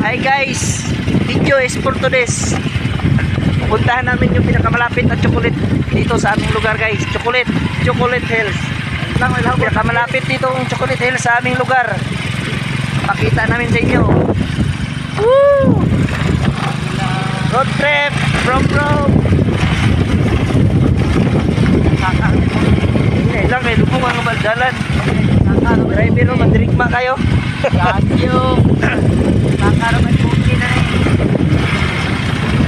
Hi guys, video is for today's. Puntahan namin yung pinakamalapit na chocolate dito sa aming lugar guys. Chocolate, Chocolate Hills. Pinakamalapit dito ang Chocolate Hills sa aming lugar. Pakita namin sa inyo. Woo! Road trip from Rome. Hindi lang, may lubong ang baldalan. Driver mo, mandirigma kayo. Radyo. Nakaraman bukid na eh.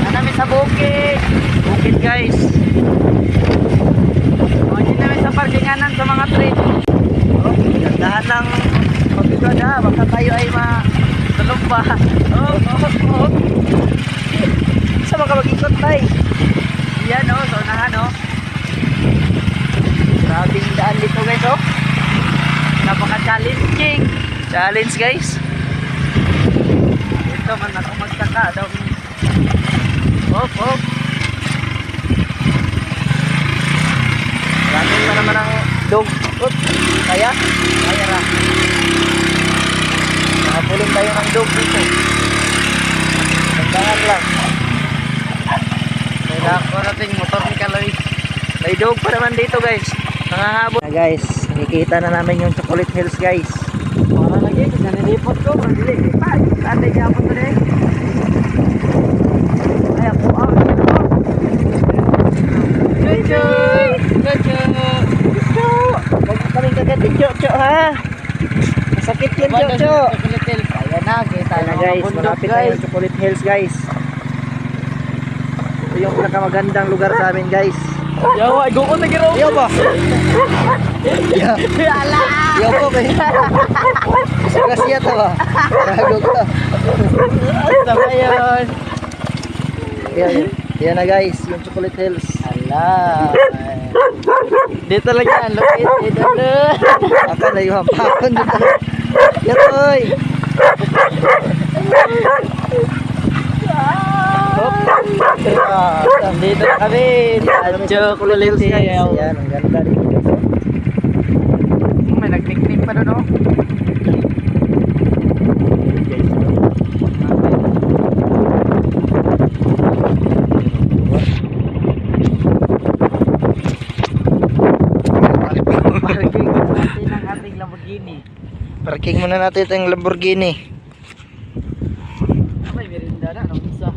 Ano sa bukid. Bukid guys. O, hindi namin sa parkinganan sa mga trip. Oh, gandahan ng pagkikod ha. Baka tayo ay ma... Tulog pa. Oh, oh, oh. Sa mga mag-ikot tayo. Yan o, so unahan o. Grabing daan dito guys oh. Napaka-challenging. Challenge guys. Ito man ako magtaka daw. Hop, hop. Grabe pa naman ang dog. Hop. Kaya? Kaya ra. Nakapulong tayo ng dog dito. Tandangan lang. Kaya ako nating motor ni Kaloy. May dog pa naman dito guys. Nangahabol. Na guys, nakikita na namin yung Chocolate Hills guys. Para lagi, nanilipot ko. Mandili. Pa, ate niya ako today. Ay, ako ang Chuchoy! Chuchoy! Huwag mo kaming kagatin, ha. Masakit Chocho. Ayan na, kita na na guys, malapit na yung Chocolate Hills guys. Ito yung pinakamagandang lugar sa amin guys. Yawa, go ko na giro. Iyo ba? Iyo. Ala! Iyo po ba? Kasi yata ba? Gago ka. Sa ba yun? Yan, yan na guys, yung Chocolate Hills. Ala! Dito lang yan, located. Ala! Aka na yung hampakan dito. Yan oy. Hop. Ah, Dito na kami. Adjo, Hills. Yan, ang ganda dito Guys, oh. Parking muna natin itong Lamborghini. May merinda na, anong isa?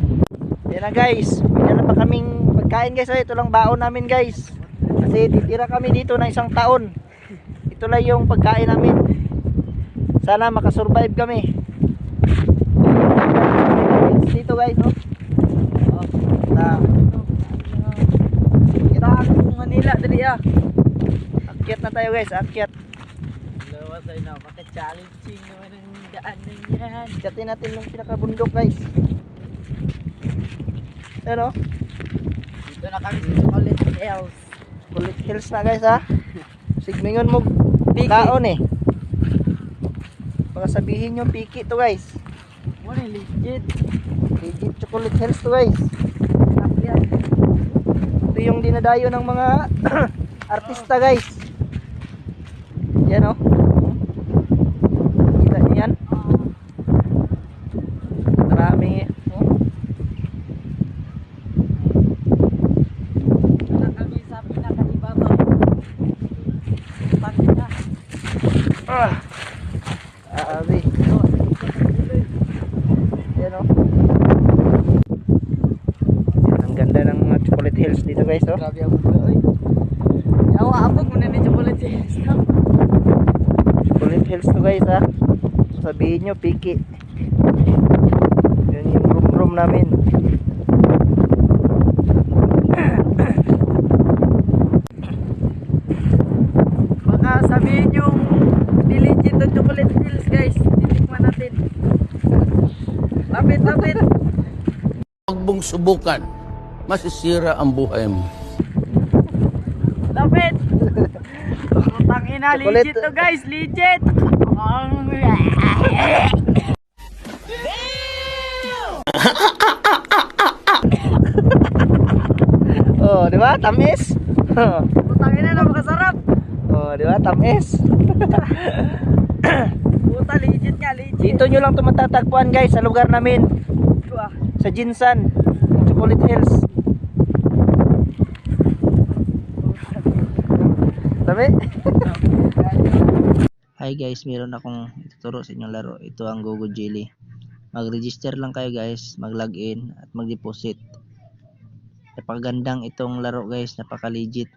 Yan na guys, dala pa kaming pagkain guys. Ito lang baon namin guys. Kasi titira kami dito na isang taon. Ito lang yung pagkain namin. Sana makasurvive kami. Dito guys, oh. Oh, na. Kita akong Manila, dali ah. Akyat na tayo guys, akyat. Lawa tayo na, maka-challenging naman ang daan na yan. Akyatin natin yung pinakabundok guys. Ano? Dito na kami sa Chocolate Hills. Kulit hills na guys ha. Sigmingon mo Piki. kaon eh. Baka sabihin yung piki to guys. Muna legit. Legit chocolate hills to guys. Ito yung dinadayo ng mga artista guys. Yan oh. Kita niyo yan? Marami. Oh. Wala kami sa pinakalibabaw. Pagka. Ah. Abi. Yan oh. Ang ganda ng mga chocolate hills dito guys oh. Grabe ang bulo oy. Yawa abog muna ni Chocolate Hills. Chocolate hills to guys ha. Sabihin nyo piki. Yan yung room room namin. Baka sabihin yung niligit ang Chocolate Hills guys. Titikman natin. Lapit, lapit. Mong subukan. Masisira ang buhay mo. Lapit. Putang ina, legit to guys, legit. Oh, di ba? Tamis. Putang ina, napakasarap. oh, di ba? Tamis. Puta, legit nga, legit. Dito nyo lang ito matatagpuan guys sa lugar namin. Ah. Sa Jinsan. Chocolate Hills. Sabi? Hi guys, meron akong ituturo sa inyong laro. Ito ang Gogo Jelly. Mag-register lang kayo guys, mag-login at mag-deposit. Napakagandang itong laro guys, napaka-legit.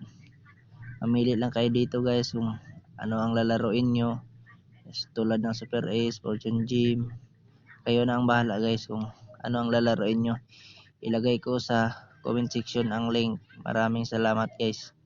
Mamili lang kayo dito guys kung ano ang lalaroin nyo. Yes, tulad ng Super Ace, Fortune Gym. Kayo na ang bahala guys kung ano ang lalaroin nyo. Ilagay ko sa comment section ang link. Maraming salamat guys.